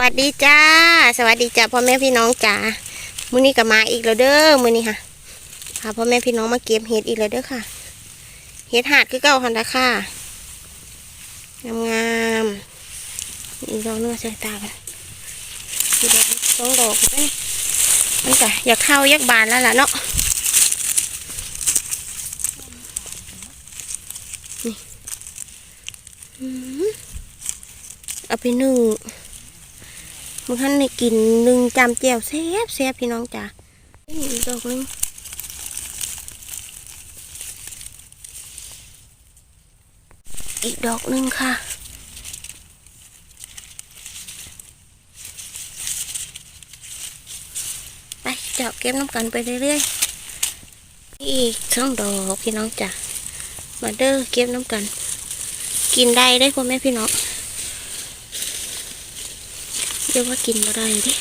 วัสดีจ้า สวัสดีจ้าพ่อแม่พี่น้องจ้ามื้อนี้ก็มาอีกแล้วเด้อมื้อนี้ค่ะพาพ่อแม่พี่น้องมาเก็บเห็ดอีกแล้วเด้อค่ะ เห็ดหาดคือเก่าหันละค่ะงามๆอีกดอกนื้อใส่ตากันอีกดอกสองดอกไปมันก็อยากเข้าอยักบานแล้วล่ะเนาะนี่อืมเอาไปนึ่ง มึงท่านได้กินหนึ่งจำแจ่วแซ่บแซ่บพี่น้องจ้ะนี่อีกดอกหนึงอีกดอกหนึงค่ะไปเจาะเก็บน้ำกันไปเรื่อยๆอีกสองดอกพี่น้องจ้ะมาเด้อเก็บน้ำกัน กินได้ได้พ่อแม่พี่น้อง เรียกว่ากินบ่ได้ดิ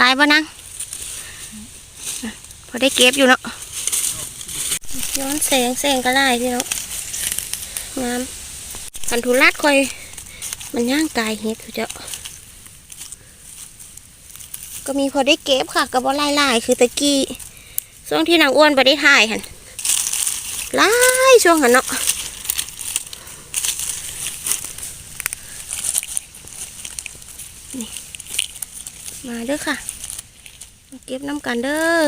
ลายบ่นังพอได้เก็บอยู่เนาะย้อนแสงแสงก็ลายพี่เนาะงามอันทุรัดคอย มันย่างกายเห็ดอยู่เจ้าก็มีพอได้เก็บค่ะกับบ่ลายลายคือตะกี้ ช่วงที่นางอ้วนไปได้ถ่ายหันหลายช่วงหันเนาะนี่มาเด้อค่ะ มาเก็บน้ำกันเด้อ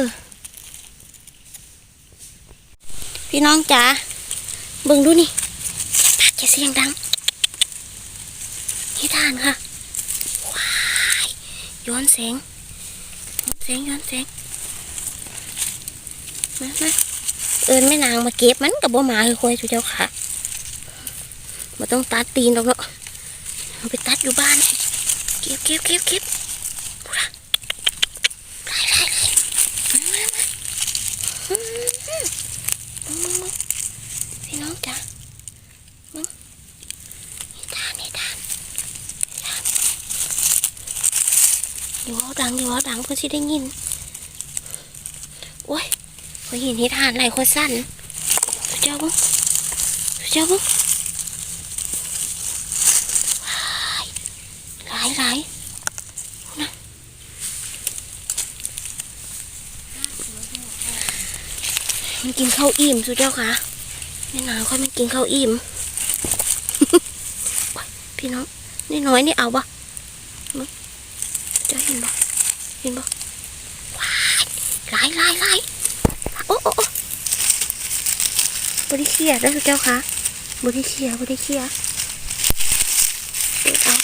พี่น้องจ๋าเบิ่งดูนี่ตัดจะเสียงดังนี่ทานค่ะ ว้าย ย้อนแสงย้อนแสงย้อนแสง มามาเอินแม่นางมาเก็บมันกับบ่หมาคือคอยจุเจ้าค่ะมาต้องตัดตีนหรอกเนาะไปตัดอยู่บ้าน เก็บเก็บเก็บเก็บพูดอะไล่ไล่ไล่มามามาอืมอืมมึงมึงมึงพี่น้องจ้ะมึงนี่ทานนี่ทานทานอยู่เอาดังอยู่เอาดังเพื่อที่ได้ยิน พอเห็นเห็ดหานไหลโคตรสั้นสุดยอดบุ้งสุดยอดบุ้งว้ายหลายหลายนะมันกินข้าวอิ่มสุดยอดค่ะแม่นางค่อยมันกินข้าวอิ่มพี่น้องนี่น้อยนี่เอาปะมึงจะเห็นปะเห็นปะว้ายหลายหลายหลาย โอ้โอ้บริเคียแล้วเจ้าคะบริเคียบริเคียเปิดเอา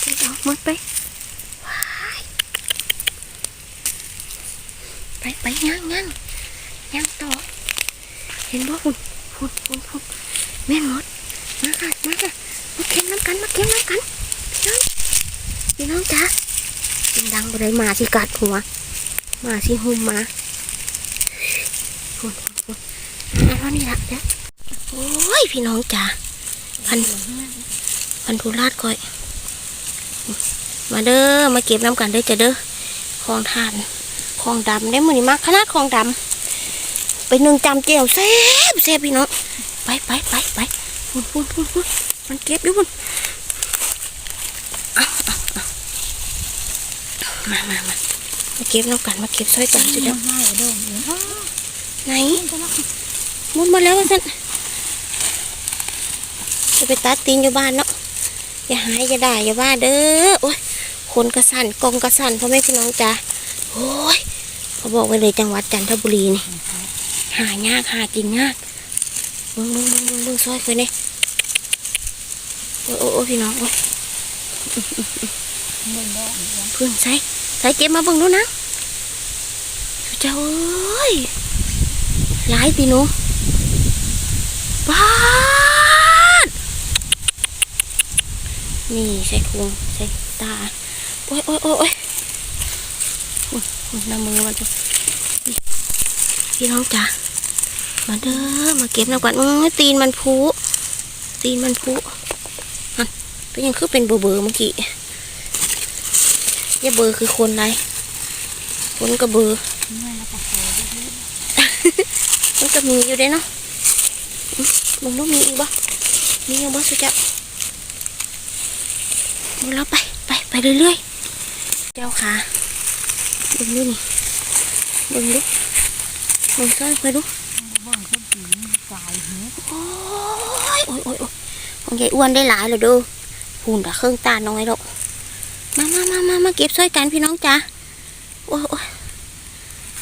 เปิดเอาหมดไปไปไปย่างย่างย่างต่อ เห็นบ่คุณคุณคุณคุณแม่นหมดมาค่ะมาค่ะมาเก็บน้ำกันมาเก็บน้ำกันพี่น้องพี่น้องจ้าดังบ่ได้มาสิกัดหัวมาสิหุ่มมา ฝุ่นฝุ่นฝุ่นแล้วนี่ละเนี่ยโอ้ย พี่น้องจ๋าพันพันธุราชก่อยมาเด้อมาเก็บน้ำกันเด้อจ้ะเด้อคลองทานคลองดำได้มือนี้มากขนาดคลองดำไปหนึ่งจำเจียวแซ่บแซ่บพี่น้องไปไปไปไปฝุ่นฝุ่นฝุ่นฝุ่นมันเก็บอยู่ฝุ่นเอาเอาเอามามามามาเก็บน้ำกันมาเก็บซอยกันสิเด้อให้โดมอยู่ไหนมุดมาแล้วว่าสัน จะไปตัดตีนอยู่บ้านเนาะอย่าหายอย่าด่าอย่าว่าเด้อโอ้ยคนกระสันกองกระสันพ่อแม่พี่น้องจ้าโอ้ยเขาบอกไว้เลยจังหวัดจันทบุรีนี่หายากหากินยากเบิ่งเบิ่งเบิ่งเบิ่งเบิ่งซอยเคยเนี่ยโอ้ยโอ้ยพี่น้องโอ้ยเพื่อนใส่ใส่เก็บมาเบิ่งดูนะเจ้าเอ้ยหลายพี่หนูบ้าน นี่ใส่คุงใส่ตา โอ้ยโอ้ยโอ้ยโอ้ยอุ๊ยอุ๊ยน้ำมือมันพี่น้องจ๋ามาเด้อมาเก็บน้ำกันเอ้ยตีนมันพุตีนมันพุนั่นเป็นยังคือเป็นเบอร์เบอร์เมื่อกี้ย่าเบอร์คือคนไรคนก็เบอร์มันก็มีอยู่เด้เนาะมึงต้องมีอีกบ่มีอีกบ่สุจับ มึงเราไปไปไปเรื่อยๆ เจ้าขาเบิ่งดูนี่เบิ่งดูเบิ่งซ้อยไปดูโอ้ยโอ้ยโอ้ยโอ้ยของใหญ่อ้วนได้หลายเลยดูหุ่นกับเครื่องตาน้อยหรอกมามามามามาเก็บช่วยกันพี่น้องจ้าโอ้ยโอ้ย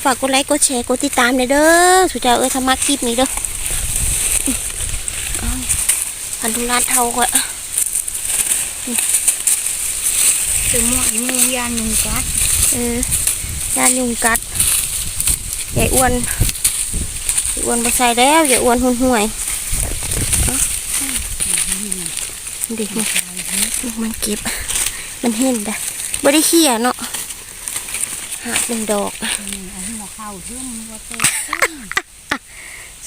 ฝากกดไลค์กดแชร์กดติดตามเลยเด้อสุดยอดเอ้ยทำมาคลิปนี้เด้ออันธุรัตน์เท่าก็ คือหมวกมือยานยุงกัดเออยานยุงกัดใหญ่อ้วนใหญ่อ้วนมาใส่แล้วใหญ่อ้วนหุ่นห่วยเอาเด็กมันกายเหี้ยลูกมันเก็บ มันเห็นได้บ่ได้เขี่ยเนาะหาเป็นดอกนี่เอาหัวเข่าเพื่อนมันว่าเตะ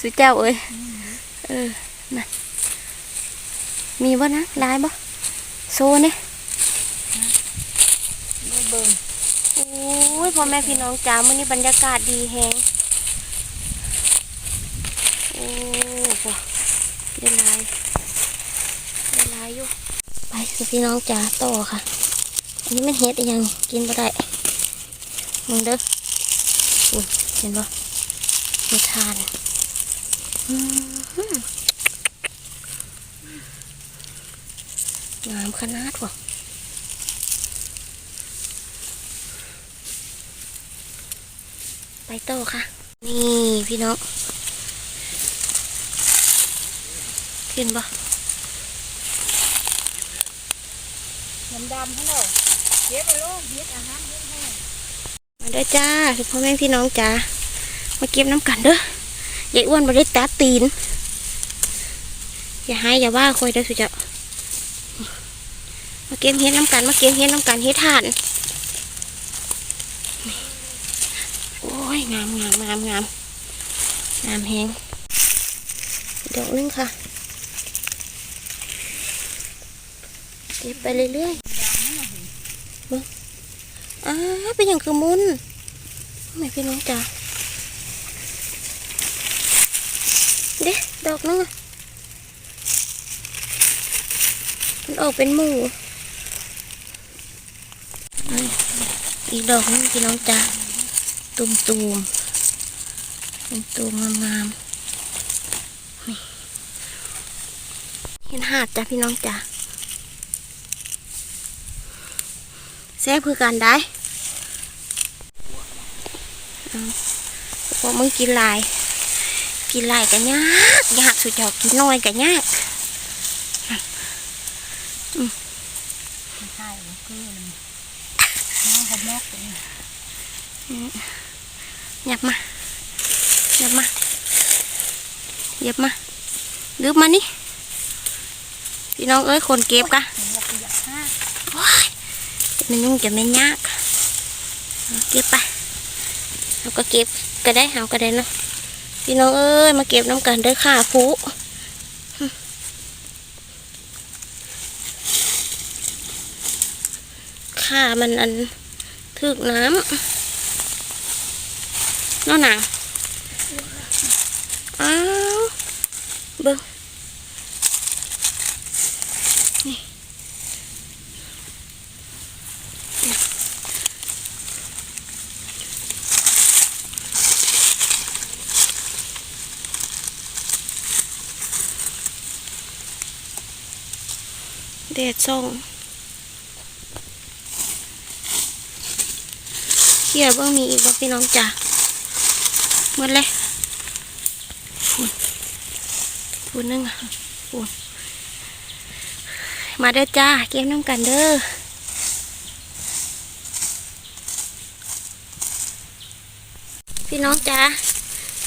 สุเจ้าเอ้ยเออนั่นมีบ่นะลายบ่โซเนี่ยไม่ เบิ่งโอ้ยพ่อแม่พี่น้องจ้ามื้อนี้บรรยากาศดีแฮงโอ้โหได้ลายได้ลายอยู่ไปพี่น้องจ้าต่อค่ะ อันนี้มันเฮ็ดยังกินบ่ได้มึงเด้ออุ้ยเห็นบ่เฮ็ดทานงามขนาดว่ะ ไปต่อค่ะ นี่พี่น้อง ขึ้นบ่ดำดำๆให้เราเย็บไปลูกเย็บอาหารเย็บให้มาเด้อจ้าทุกพ่อแม่พี่น้องจ้ามาเก็บน้ำกันเด้ออย่าอ้วนมาได้ตัดตีน อย่าให้อย่าว่าคอยเด้อสุดจ้ะมาเก็บเฮ็ดน้ำกัน มาเก็บเฮ็ดน้ำกันเฮ็ดทานนี่โอ้ยงามงามงามงามงามแหงดอกนึงค่ะเก็บไปเรื่อยๆอ้าเป็นอย่างคือมุนไม่พี่น้องจ๋าเด็ดอกนึงอะมันออกเป็นหมู่อีกดอกนึงพี่น้องจ๋าตุ่มตู มตุ่มตูมงามๆนี่เห็นหาดจ้ะพี่น้องจ๋าแซ่บคือกันได้พวกมึงกินลาย กินลายกันยากยากสุดยอดกินน้อยกันยากใช่คือน้องเขากเลยหยับมา หยับมาหยับมาลืบมานี่ พี่น้องเอ้ยคนเก็บกะเห็นว่าอยากห้าโอ้ยจะไม่ยุ่งจะไม่ยาก เก็บไปเราก็เก็บก็ได้เอาก็ได้นะพี่น้องเอ้ยมาเก็บน้ำกันเด้อค่ะผู้ข่ามันอันถึกน้ำเนาะหนัง อ้าวเบิ้งนี่แดดส่องเขี่ยเบิ้งมีอีกบ่พี่น้องจ้ะหมดเลย ฝุ่นฝุ่นนึงอะฝุ่นมาเด้อจ้า เก็บน้ำกันเด้อพี่น้องจ้า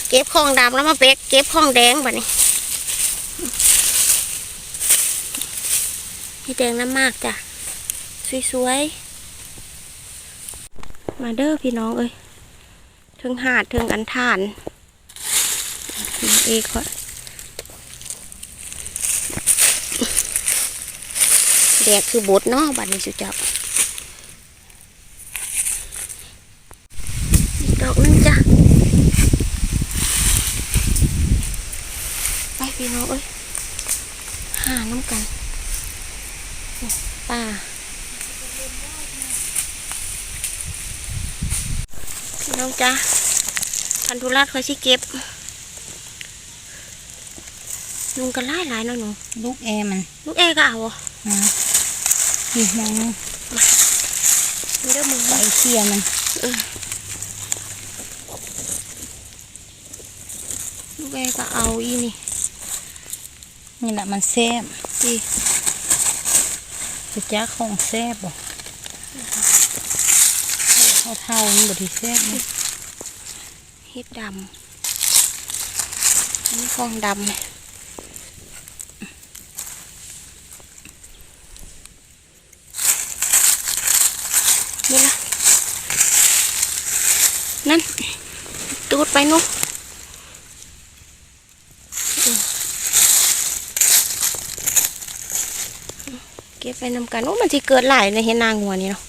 เก็บของดำแล้วมาเป๊กเก็บของแดงบ่นี่ให้แดงน้ำมากจ้ะสวยๆมาเด้อพี่น้องเอ้ยถึงหาดถึงอันทาน อีกค่ะแดกคือบดเนาะบัดนี้สุจับดอกนึงจ้ะ ไปพี่น้องเอ้ยหาน้ำกันป่าพี่น้องจ้ะพันธุรัตคอยสิเก็บ ลุงกันไล่หลายๆเนาะหนูลูกแอร์มันลูกเอก็เอาอะนะนี่มองมันเด้อมือใบเชียมันลูกเอก็เอาอีนี่นี่แหละมันแซ่บดีจะจ้าของแซ่บบ่เท่าเท่าๆมันบดีแซ่บนี่เฮ็ดดำอันนี้ฟองดำเนี่ยนี่ละนั่น ตูดไป นุกเก็บไปนำกันโอ้มันสิเกิดหลายในเห็นนางหัวนี่เนาะ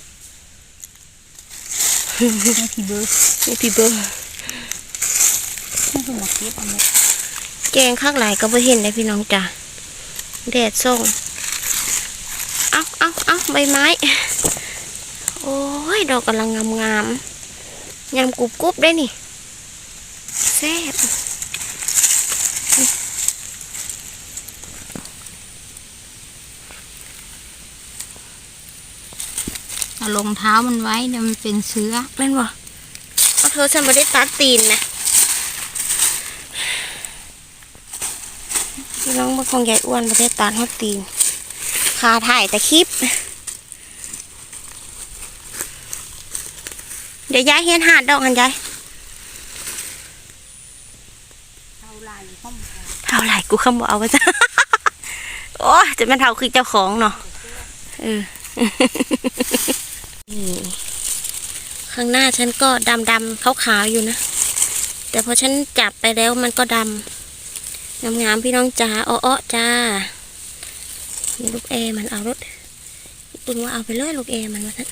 นี่พี่เบิร์ดนี่พี่เบอร์นี่คือหมกเก็บเอาไหมแกงข้างหลายก็บ่เห็นเลยพี่น้องจ้ะแดดส่งเอาเอาเอาใบไม้ โอ้ย ดอกกำลังงามๆยำกรุบกรุบได้นี่แซ่บเอารองเท้ามันไว้เดี๋ยวมันเป็นเชื้อแม่นบ่เอาเธอฉันไม่ได้ตัดตีนนะพี่น้องมาของใหญ่อ้วนไม่ได้ตัดฮอดตีนขาถ่ายแต่คลิปเดี๋ยวย้ายเฮียนหาดดอกกันย้าย เท่าไรข้อม เท่าไหร่กูคำบอกเอาไว้จ้ะโอ้จะเป็นเท่าคือเจ้าของเนาะเออนี่ข้างหน้าฉันก็ดำดำๆขาวๆอยู่นะ แต่พอฉันจับไปแล้วมันก็ดำงามๆพี่น้องจ้าอ้อจ้านี่ลูกแอร์มันเอารถปึงว่าเอาไปเลยลูกแอร์มันมาทั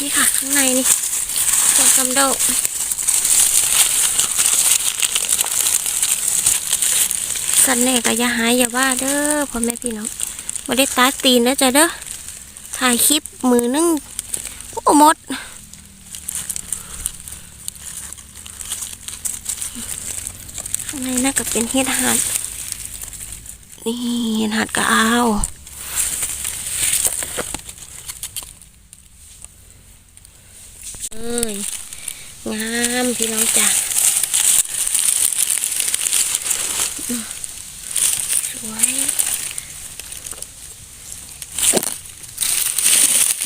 นี่ค่ะ ข้างในนี่ตัวกำโดกสันแน่ก็อย่าหายอย่าว่าเด้อพ่อแม่พี่น้องไม่ได้ตาตีนนะจ๊ะเด้อถ่ายคลิปมือนึงโอ้มดข้างในน่าก็เป็นเห็ดหัดนี่เห็ดหัดก็เอาเอ้ย งามพี่น้องจ้ะอืมสวย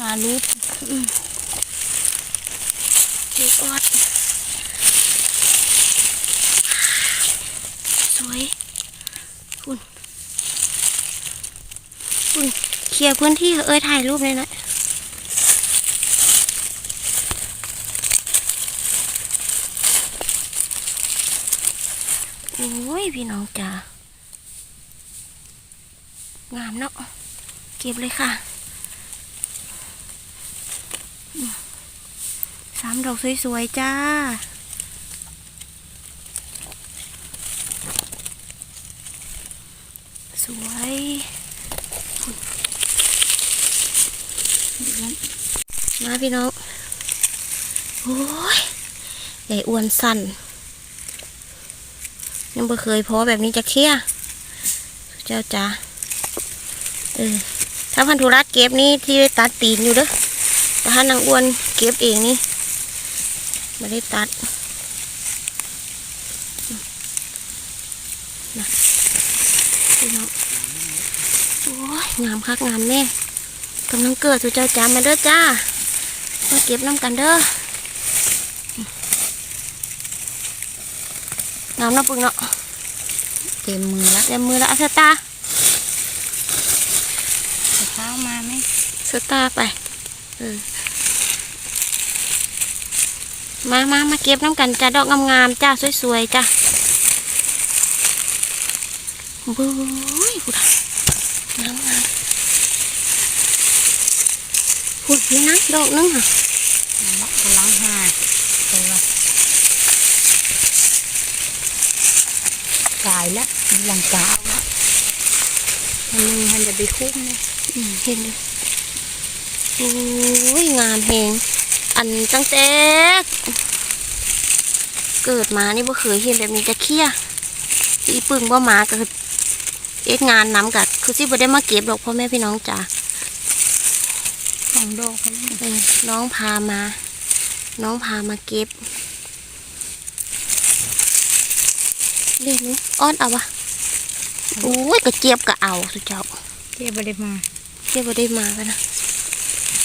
อาลูกลูกออดสวยคุณคุณเคลียร์พื้นที่เอ้ยถ่ายรูปเลยนะโอ้ย พี่น้อง จ้างามเนาะเก็บเลยค่ะสามดอกสวยๆจ้าสวยมาพี่น้อง โอ้ยใหญ่อ้วนสั่น ยังไม่เคยพอแบบนี้จะเคลียเจ้าจ้าเออถ้าพันธุรัตเก็บนี่ที่ได้ตัดตีนอยู่เด้อแต่ถ้านางอ้วนเก็บเองนี่ไม่ได้ตัดนะพี่น้องโอ้ยงามคักงามแน่กำลังเกิดสุเจ้าจ้ามาเด้อจ้ามาเก็บน้ำกันเด้อ งามเนาะปึงเนาะเต็มมือละเต็มมือละเอาสตาร์เอาเท้ามาไหมสตาร์ไปเออมามามาเก็บน้ำกันจ้าดอกงามๆจ้าสวยๆจ้าบุ้ยพุดงามงามพุดนี่นะดอกนึงค่ะ มักกำลังหาไปว่ากายแล้วมีหลังกาวแล้วงหนึ่งมันจะไปคุ้มเลยอืมเห็นอยู่โอ้ยงามแหงอันตั้งแต่เกิดมานี่บ่เคยเห็นแบบนี้จะเคี้ยอีปึงบ่มาก็คือเอ็ดงานน้ำกัคือสิบ่ได้มาเก็บดอกพ่อแม่พี่น้องจ๋าสองดอกเขาเลยเออน้องพามา น้องพามาเก็บ เล่นนู้อ้อนเอาวะโอ้ยกระเจี๊ยบก็เอาสุดเจ้าเจ๊บ่ได้มาเจี๊ยบบ่ได้มากันนะ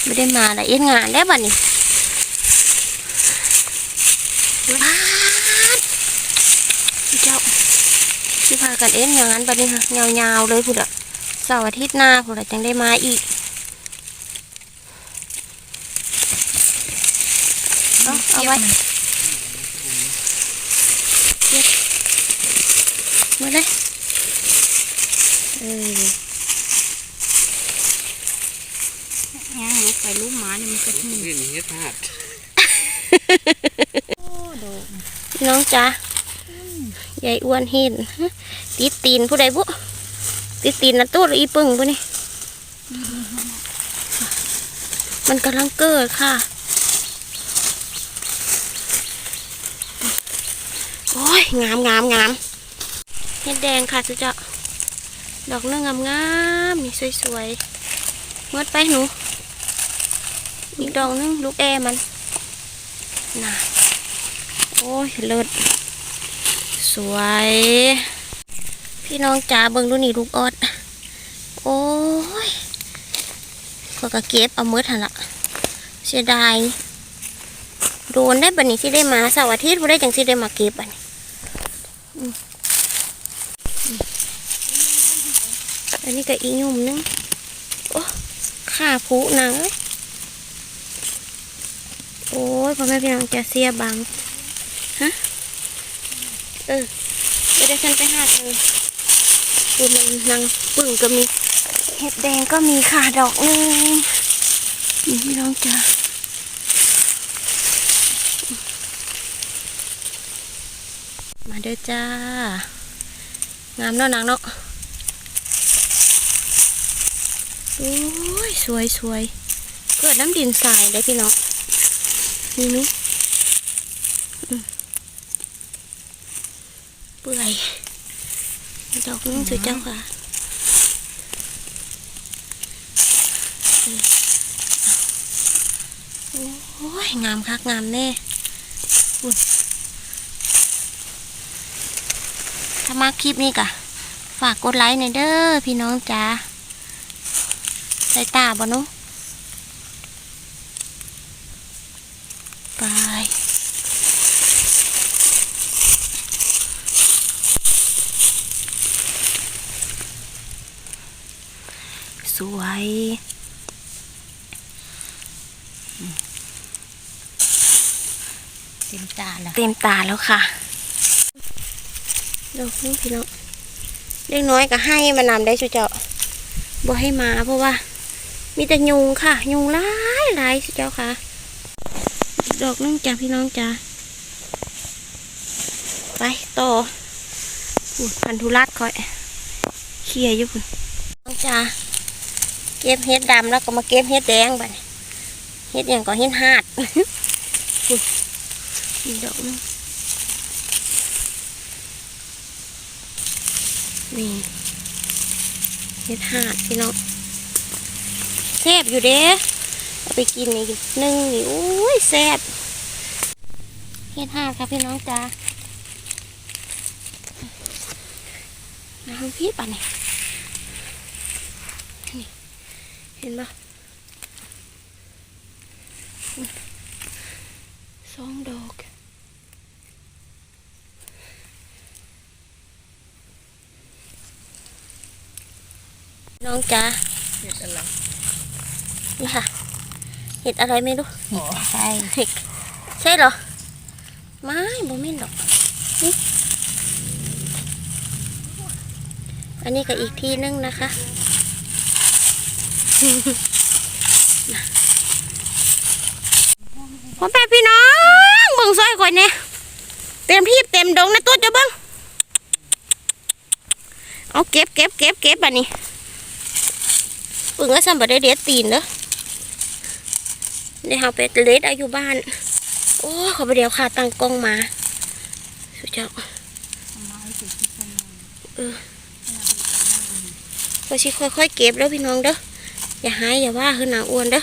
ไม่ได้มาแล้วเอ็ดงานแล้วบัดนี้ว้าดสุดเจ้าสิพากันเอ็ดงานบัดนี้ค่ะยาวๆเลยพุ่นอะเสาร์อาทิตย์หน้าพุ่นอะจังได้มาอีกเอาเอาไว้ มาเลยเออย่างลูกไปลูกหมาเนี่ยมันก็หิ้งเห็นเฮ็ดพลาดโอ้ดอกพี่น้องจ้าใหญ่อ้วนเห็นติดตีนผู้ใดบุติดตีนนะตู้หรืออีปึ่งบุนี่มันกำลังเกิดค่ะ โอ้ยงามงามงาม เห็ดแดงค่ะสุเจ้าดอกเนื้องามงามๆนี่สวยๆเมื่อไปหนู อีกดอกนึงลูกแอมันน่ะโอ้ยเลิศสวย พี่น้องจ๋าเบิ่งดูนี่ลูกออดโอ้ยขอยก็เก็บเอามือทันละเสียดายโดนได้บันนี้สิได้มาเสาร์อาทิตย์บ่ได้จังสิได้มาเก็บบัดนอืมอืม อันนี้ก็อีหยุ่มนึง โอ้ข้าผูหนัง โอ้ยพ่อแม่พี่น้องจะเสียบัง ฮะ เออเดี๋ยวฉันไปหาเธอดูมันนางปึ่งก็มี เห็ดแดงก็มีค่ะดอกหนึงนี่พี่น้องจ้ามาเด้อจ้า งามเนาะนางเนาะ โอ้ยสวยสวยเกิดน้ำดินทรายเลยพี่น้องนี่นุอืมเปื่อยดอกนึงสุดเจ้าค่ะโอ้ยงามคักงามแน่ถ้ามาคลิปนี้กะฝากกดไลค์หน่อยเด้อพี่น้องจ้า ส่ตาบ่หนุไปสวยเต็มตาละเต็มตาแล้วค่ะดอกนี้พี่น้องเล็กน้อยก็ให้มานำได้ชุเจ้าบ่ให้มาเพราะว่า มีแต่ยุงค่ะ ยุงหลายหลายชุเจ้าค่ะ ดอกนึงจ้าพี่น้องจ้าไปต่ออุ๊ยพันธุรัตคอยเคลียอยู่พุ่นน้องจ้าเก็บเห็ดดำแล้วก็มาเก็บเห็ดแดงไปเห็ดอย่างก็เห็ดหาดอุ๊ยมีดอกนึงนี่เห็ดหาดพี่น้อง ซ่บอยู่เด้เอาไปกินนี่นึ่งนี่โอ้ยแซ่บเห็ดหาดครับพี่น้องจ้าน้ำพี่ป่ะนี่นี่เห็นปะสองดอกน้องจ้า นี่ค่ะ เห็ดอะไรไม่รู้อ๋อใช่เห็ดใช่เหรอ ไม่บ่แม่นดอกนี่อันนี้ก็อีกที่นึงนะคะพ่อแม่พี่น้องเบิ่งซอยก่อนเนี่ยเต็มที่เต็มดงนะตัวจะเบิ่งเอาเก็บเก็บเก็บเก็บอันนี้ปึงก็ซ้ำบ่ได้เด็ดตีนเด้อ ได้เฮาไปเลดเอาอยู่บ้าน โอ้เขาไปเดียวค่ะตั้งกล้องมา สุดยอดไม้สิตคนก็ชิค่อยๆเก็บแล้วพี่น้องเด้ออย่าหายอย่าว่าคือนาอ้วนเด้อ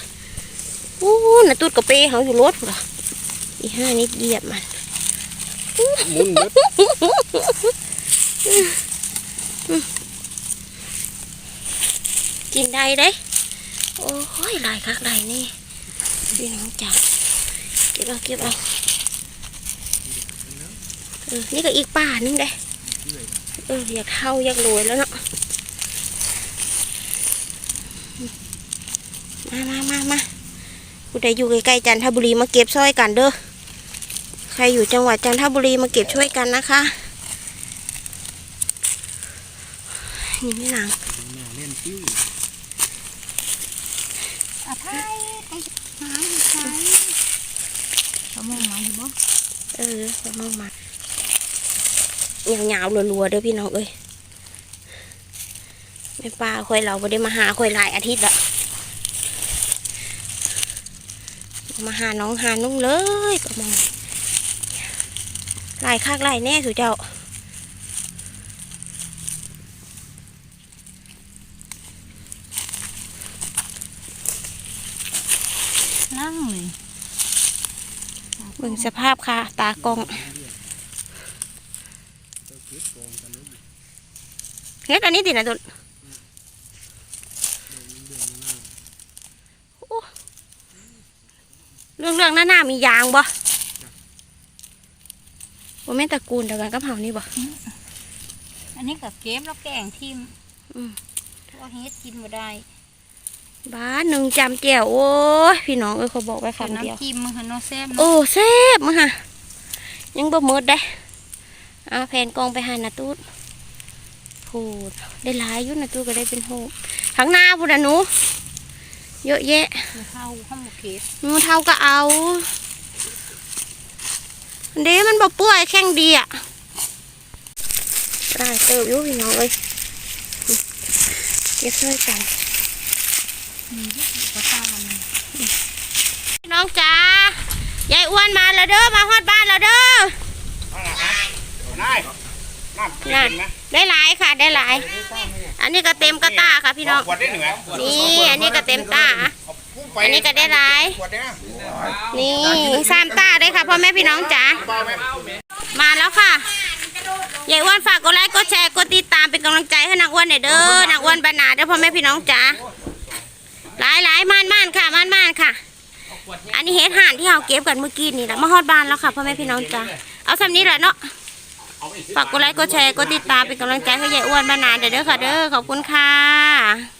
อู้น่ะตูดกระเปเขาอยู่รถพุ่นล่ะอีห้านิดเหยียบมันมุนเบิดกินได้เด้ โอ้ยหลายคักหลายนี่ พี่น้องจ๋าเก็บเอาเก็บเอาเออนี่ก็อีกป่านึงเด้เอออยากเท่าอยากรวยแล้วเนาะมามามามาผู้ใดอยู่ใกล้ๆจันทบุรีมาเก็บช่วยกันเด้อใครอยู่จังหวัดจันทบุรีมาเก็บช่วยกันนะคะนี่ไม่นาง หน้าเล่นปิ้ว อะพายไปหาอยู่ไสเขามองมาอยู่บ่ เออจะมองมาเหงาๆรัวๆเด้อพี่น้องเอ้ยแม่ป้าคอยเราไ่ได้มาหาคอยหลายอาทิตย์ละมาหาน้องหานุ่งเลยก็มองหลายคากหลายแน่สุเจ้า นั่งเลย เบิ่ งสภาพค่ะ ตากล้องเฮ็ดอันนี้ตินะตุนโอ้เรื่องเรื่องหน้าหน้ามียางบ่บ่แม่นตระกูลเดียวกันกับเฮานี่บ่อันนี้ก็เก็บแล้วแกงทิมอืมเพราะว่าเฮ็ดกินบ่ได้ บ้านหนึ่งจำแจ่วโอ้ยพี่น้องเอ้ยเขาบอกไว้คำเดียวน้ำจิ้มมันค่ะเนาะแซ่บโอ้เนาะแซ่บมาฮะยังบ่หมดได้เอาแผ่นกองไปหานาตูดพูดได้หลายอยู่นาตูดก็ได้เป็นโหทั้งหน้าพูดนะหนูเยอะแยะเดี๋ยวเข้าห้องหมกเก็บหนูเท่าก็เอาเด้มันบ่เปื่อยแข็งดีอะได้เติบอยู่พี่น้องเอ้ยเก็บช่วยกันมีที่ก็ตามพี่ น้องจ๋ายายอ้วนมาแล้วเด้อมาฮอดบ้านแล้วเด้อนายน้ำนั่นได้หลายค่ะได้หลาย อันนี้ก็เต็มกระตาค่ะพี่น้องขวดได้หนึ่งไหมนี่อันนี้ก็เต็มตาอันนี้ก็ได้หลายขวดได้นะนี่สามตาได้ค่ะพ่อแม่พี่น้องจ๋าเบาไหมมาแล้วค่ะยายอ้วนฝากกดไลค์กดแชร์กดติดตามเป็นกำลังใจให้นางอ้วนหน่อยเด้อนางอ้วนบรรณาเด้อพ่อแม่พี่น้องจ๋า หลายหลายม่านม่านค่ะม่านม่านค่ะ อันนี้เฮ็ดห่านที่เราเก็บกันเมื่อกี้นี่แหละมาฮอดบ้านแล้วค่ะพ่อแม่พี่น้องจ้าเอาสำนี้แหละเนาะฝากกดไลค์กดแชร์กดติดตามเป็นกำลังใจให้ยายอ้วนบานาเด้อเด้อค่ะเด้อขอบคุณค่ะ